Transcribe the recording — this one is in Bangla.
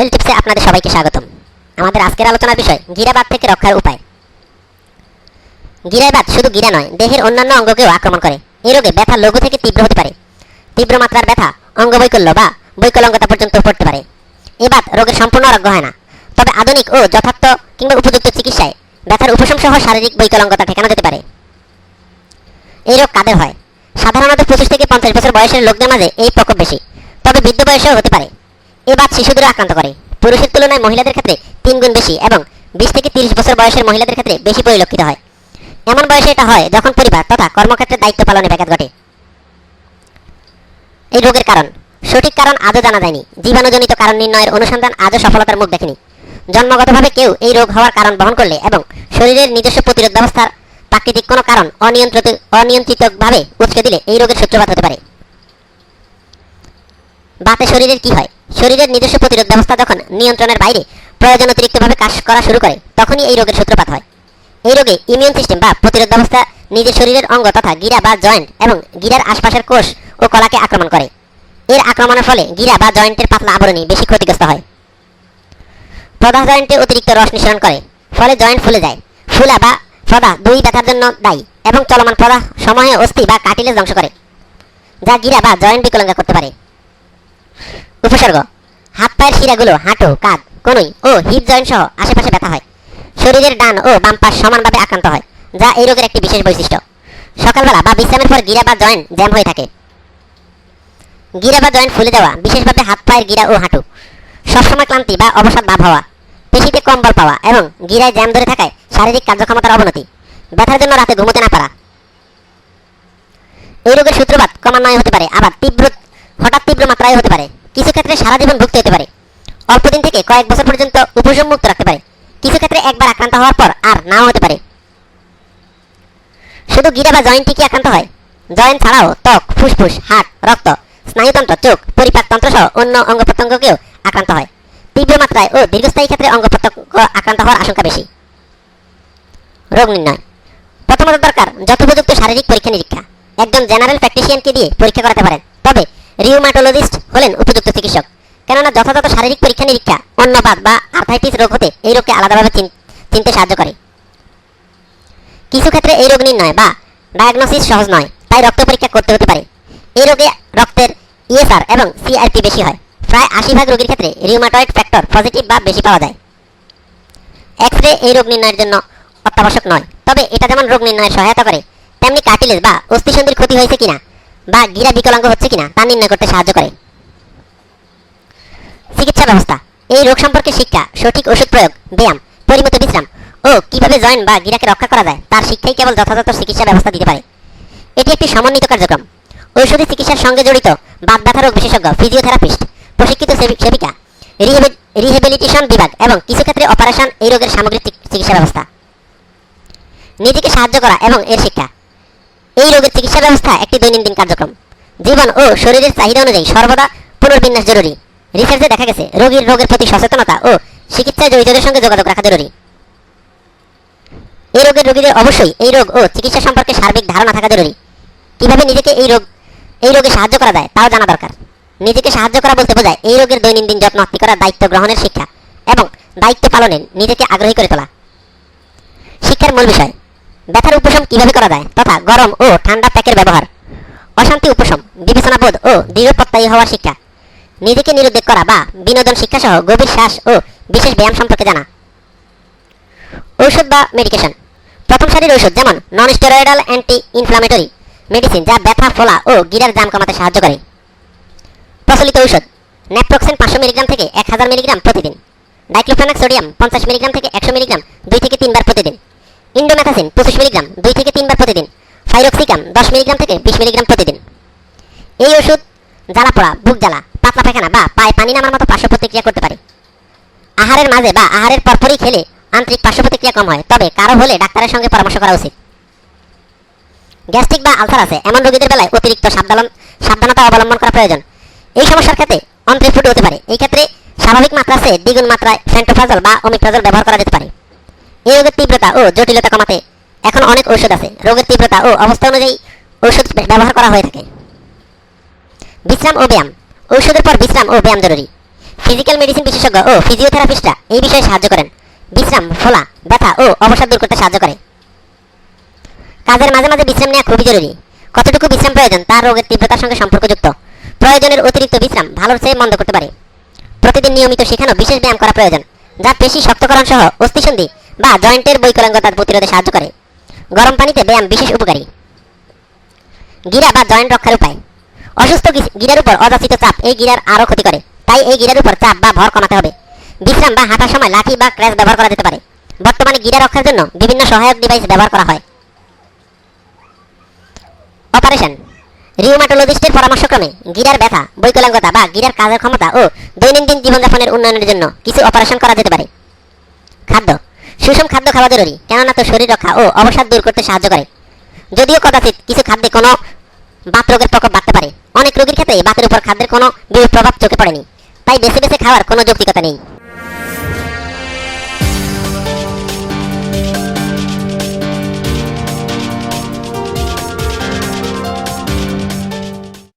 হেলথ টিপসে আপনাদের সবাইকে স্বাগতম। আমাদের আজকের আলোচনার বিষয় গিরাবাত থেকে রক্ষার উপায়। গিরাবাত শুধু গিরা নয়, দেহের অন্যান্য অঙ্গকেও আক্রমণ করে। এই রোগে ব্যথা লঘু থেকে তীব্র হতে পারে। তীব্র মাত্রার ব্যথা, অঙ্গবৈকল্য বা বৈকলঙ্গতা পর্যন্ত পড়তে পারে। এ বাত রোগের সম্পূর্ণ আরোগ্য হয় না। তবে আধুনিক ও যথার্থ কিংবা উপযুক্ত চিকিৎসায় ব্যথার উপশম সহ শারীরিক বৈকলঙ্গতা ঠেকানো যেতে পারে। এই রোগ কাদের হয়? সাধারণত পঁচিশ থেকে পঞ্চাশ বছর বয়সের লোকদের মাঝে এই প্রকোপ বেশি। তবে বৃদ্ধ বয়সেও হতে পারে। এ বাত শিশুদেরও আক্রান্ত করে। পুরুষের তুলনায় মহিলাদের ক্ষেত্রে তিন গুণ বেশি এবং বিশ থেকে তিরিশ বছর বয়সের মহিলাদের ক্ষেত্রে বেশি পরিলক্ষিত হয়। এমন বয়সে এটা হয় যখন পরিবার তথা কর্মক্ষেত্রে দায়িত্ব পালনে ব্যাঘাত ঘটে। এই রোগের কারণ। সঠিক কারণ আজও জানা যায়নি। জীবাণুজনিত কারণ নির্ণয়ের অনুসন্ধান আজও সফলতার মুখ দেখেনি। জন্মগতভাবে কেউ এই রোগ হওয়ার কারণ বহন করলে এবং শরীরের নিজস্ব প্রতিরোধ ব্যবস্থার প্রাকৃতিক কোনো কারণ অনিয়ন্ত্রিত অনিয়ন্ত্রিতভাবে উৎকে দিলে এই রোগের সূত্রপাত হতে পারে। বাতে শরীরের কি হয়? শরীরের নিজস্ব প্রতিরোধ ব্যবস্থা যখন নিয়ন্ত্রণের বাইরে প্রয়োজন অতিরিক্তভাবে কাজ করা শুরু করে, তখনই এই রোগের সূত্রপাত হয়। এই রোগে ইমিউন সিস্টেম বা প্রতিরোধ ব্যবস্থা নিজের শরীরের অঙ্গ তথা গিরা বা জয়েন্ট এবং গিরার আশপাশের কোষ ও কলাকে আক্রমণ করে। এর আক্রমণের ফলে গিরা বা জয়েন্টের পাতলা আবরণী বেশি ক্ষতিগ্রস্ত হয়। প্রদাহ জয়েন্টে অতিরিক্ত রস নিঃসরণ করে, ফলে জয়েন্ট ফুলে যায়। ফুলা বা প্রদাহ দুই ব্যথার জন্য দায়ী এবং চলমান প্রদাহ সময়ে অস্থি বা কাটিলেজ ধ্বংস করে, যা গিরা বা জয়েন্ট বিকলাঙ্গা করতে পারে। উপসর্গ। হাত পায়ের শিরাগুলো, হাঁটু, কাঁধ, কনুই ও হিপ জয়েন্ট সহ আশেপাশে ব্যথা হয়। শরীরের ডান ও বাম পাশ সমানভাবে আক্রান্ত হয়, যা এই রোগের একটি বিশেষ বৈশিষ্ট্য। সকালবেলা বা বিশ্রামের পর গিরা বা জয়েন্ট জ্যাম হয়ে থাকে। গিরা বা জয়েন্ট ফুলে যাওয়া, বিশেষভাবে হাত পায়ের গিরা ও হাঁটু। সবসময় ক্লান্তি বা অবসাদ ভাব হওয়া, পেশিতে কম বল পাওয়া এবং গিরায় জ্যাম ধরে থাকায় শারীরিক কার্যক্ষমতার অবনতি। ব্যথার জন্য রাতে ঘুমোতে না পারা। এই রোগের সূত্রপাত ক্রমান্বয়ে হতে পারে, আবার তীব্র, হঠাৎ তীব্র মাত্রায় হতে পারে। কিছু ক্ষেত্রে সারা জীবন ভুগতে হতে পারে। অল্প দিন থেকে কয়েক বছর পর্যন্ত উপশম মুক্ত রাখতে পারে। কিছু ক্ষেত্রে একবার আক্রান্ত হওয়ার পর আর নাও হতে পারে। শুধু গিরা বা জয়েন্টই কি আক্রান্ত হয়। জয়েন্ট ছাড়াও ত্বক, ফুসফুস হাট রক্ত, স্নায়ুতন্ত্র, চোখ পরিপাকতন্ত্র সহ অন্য অঙ্গ প্রত্যঙ্গকেও আক্রান্ত হয়। তীব্র মাত্রায় ও দীর্ঘস্থায়ী ক্ষেত্রে অঙ্গ প্রত্যঙ্গ আক্রান্ত হওয়ার আশঙ্কা বেশি। রোগ নির্ণয়। প্রথমত দরকার যথোপযুক্ত শারীরিক পরীক্ষা নিরীক্ষা একজন জেনারেল প্র্যাকটিশিয়ানকে দিয়ে পরীক্ষা করাতে পারেন। তবে রিউমাটোলজিস্ট হলেন উপযুক্ত চিকিৎসক। কেননা যথাযথ শারীরিক পরীক্ষা নিরীক্ষা অন্নবাদ বা আর্থাইটিস রোগ হতে এই রোগকে আলাদাভাবে চিনতে সাহায্য করে। কিছু ক্ষেত্রে এই রোগ নির্ণয় বা ডায়াগনোসিস সহজ নয়, তাই রক্ত পরীক্ষা করতে হতে পারে। এই রোগে রক্তের ইএসআর এবং সিআরপি বেশি হয়। প্রায় আশি ভাগ রোগীর ক্ষেত্রে রিউমাটয়েড ফ্যাক্টর পজিটিভ বা বেশি পাওয়া যায়। এক্স রে এই রোগ নির্ণয়ের জন্য অত্যাবশ্যক নয়, তবে এটা যেমন রোগ নির্ণয়ে সহায়তা করে, তেমনি কার্টিলেজ বা অস্থিসন্ধির ক্ষতি হয়েছে কিনা বা গিরা বিকলাঙ্গ হচ্ছে কিনা তা নির্ণয় করতে সাহায্য করে। চিকিৎসা ব্যবস্থা। এই রোগ সম্পর্কে শিক্ষা, সঠিক ওষুধ প্রয়োগ, ব্যায়াম, পরিমিত বিশ্রাম ও কীভাবে জয়েন্ট বা গিরাকে রক্ষা করা যায় তার শিক্ষাই কেবল যথাযথ চিকিৎসা ব্যবস্থা দিতে পারে। এটি একটি সমন্বিত কার্যক্রম। ঔষধি চিকিৎসার সঙ্গে জড়িত বাত ব্যথা রোগ বিশেষজ্ঞ ফিজিওথেরাপিস্ট প্রশিক্ষিত সেবিকা রিহেবিলিটেশন বিভাগ এবং কিছু ক্ষেত্রে অপারেশন এই রোগের সামগ্রিক চিকিৎসা ব্যবস্থা। নিজেকে সাহায্য করা এবং এর শিক্ষা। এই রোগের চিকিৎসা ব্যবস্থা একটি দৈনন্দিন কার্যক্রম। জীবন ও শরীরের চাহিদা অনুযায়ী সর্বদা পুনর্বিন্যাস জরুরি। রিসার্চে দেখা গেছে, রোগীর রোগের প্রতি সচেতনতা ও চিকিৎসায় জড়িতদের সঙ্গে যোগাযোগ রাখা জরুরি। এই রোগের রোগীদের অবশ্যই এই রোগ ও চিকিৎসা সম্পর্কে সার্বিক ধারণা থাকা জরুরি। কীভাবে নিজেকে এই রোগ, এই রোগে সাহায্য করা যায় তাও জানা দরকার। নিজেকে সাহায্য করা বলতে বোঝায় এই রোগের দৈনন্দিন যত্ন আত্মি করার দায়িত্ব গ্রহণের শিক্ষা এবং দায়িত্ব পালনে নিজেকে আগ্রহী করে তোলা। শিক্ষার মূল বিষয় ব্যথার উপশম কীভাবে করা যায়? তথা গরম ও ঠান্ডা প্যাকের ব্যবহার। অশান্তি উপশম, বিবেচনাবোধ ও দৃঢ় প্রত্যয়ী হওয়ার শিক্ষা। নিজেকে নিরুদ্বেগ করা বা বিনোদন শিক্ষা সহ গভীর শ্বাস ও বিশেষ ব্যায়াম সম্পর্কে জানা। ঔষধ বা মেডিকেশন প্রথম সারির ঔষধ যেমন non steroidal anti inflammatory medicine যা ব্যথা, ফোলা ও গিরার জাম কমাতে সাহায্য করে। প্রচলিত ঔষধ ন্যাপ্রক্সেন পাঁচশো মিলিগ্রাম থেকে এক হাজার মিলিগ্রাম প্রতিদিন। ডাইক্লোফেনাক সোডিয়াম পঞ্চাশ মিলিগ্রাম থেকে একশো মিলিগ্রাম দুই থেকে তিনবার প্রতিদিন। ইন্ডোমেথাসিন পঁচিশ মিলিগ্রাম, দুই থেকে তিনবার প্রতিদিন। ফাইরক্সিকাম দশ মিলিগ্রাম থেকে বিশ মিলিগ্রাম প্রতিদিন। এই ওষুধ, জ্বালা পোড়া, বুক জ্বালা, পাতলা পায়খানা বা পায়ে পানি নামার মতো পার্শ্ব প্রতিক্রিয়া করতে পারে। আহারের মাঝে বা আহারের পরপরই খেলে আন্তরিক পার্শ্ব প্রতিক্রিয়া কম হয়, তবে কারও হলে ডাক্তারের সঙ্গে পরামর্শ করা উচিত। গ্যাস্ট্রিক বা আলসার আছে, এমন রোগীদের বেলায় অতিরিক্ত সাবধান সাবধানতা অবলম্বন করা প্রয়োজন। এই সমস্যার ক্ষেত্রে অন্ত্রে ফুটে হতে পারে। এই ক্ষেত্রে স্বাভাবিক মাত্রা চেয়ে দ্বিগুণ মাত্রায় ফ্যান্টোফাজল বা অমিপ্রাজল ব্যবহার করা যেতে পারে। এই রোগের তীব্রতা ও জটিলতা কমাতে এখন অনেক ঔষধ আছে। রোগের তীব্রতা ও অবস্থা অনুযায়ী ঔষধ ব্যবহার করা হয়ে থাকে। বিশ্রাম ও ব্যায়াম। ঔষধের পর বিশ্রাম ও ব্যায়াম জরুরি। ফিজিক্যাল মেডিসিন বিশেষজ্ঞ ও ফিজিওথেরাপিস্টরা এই বিষয়ে সাহায্য করেন। বিশ্রাম, ফোলা, ব্যথা ও অবসাদ দূর করতে সাহায্য করে। কাজের মাঝে মাঝে বিশ্রাম নেওয়া খুবই জরুরি। কতটুকু বিশ্রাম প্রয়োজন তার রোগের তীব্রতার সঙ্গে সম্পর্কযুক্ত। প্রয়োজনের অতিরিক্ত বিশ্রাম ভালোর চেয়ে মন্দ করতে পারে। প্রতিদিন নিয়মিত শেখানো বিশেষ ব্যায়াম করা প্রয়োজন, যা পেশি শক্তকরণ সহ অস্থিসন্ধি বা জয়েন্টের বৈকলাঙ্গতার প্রতিরোধে সাহায্য করে। গরম পানিতে ব্যায়াম বিশেষ উপকারী। গিরা বা জয়েন্ট রক্ষার উপায়। অসুস্থ গিরার উপর অযাচিত চাপ এই গিরার আরও ক্ষতি করে। তাই এই গিরার উপর চাপ বা ভর কমাতে হবে। বিশ্রাম বা হাঁটার সময় লাঠি বা ক্র্যাশ ব্যবহার করা যেতে পারে। বর্তমানে গিরা রক্ষার জন্য বিভিন্ন সহায়ক ডিভাইস ব্যবহার করা হয়। অপারেশন। রিউমাটোলজিস্টের পরামর্শক্রমে গিরার ব্যথা, বৈকলাঙ্গতা বা গিরার কাজের ক্ষমতা ও দৈনন্দিন জীবনযাপনের উন্নয়নের জন্য কিছু অপারেশন করা যেতে পারে। খাদ্য। সুষম খাদ্য খাওয়া জরুরি, কেননা তো শরীর রক্ষা ও অবসাদ দূর করতে সাহায্য করে। যদিও কদাচিত কিছু খাদ্যে কোনো বাত রোগের প্রকোপ বাড়তে পারে, অনেক রোগীর ক্ষেত্রে বাতের উপর খাদ্যের কোনো বিরূপ প্রভাব চোখে পড়েনি। তাই বেছে বেছে খাওয়ার কোনো যৌক্তিকতা নেই।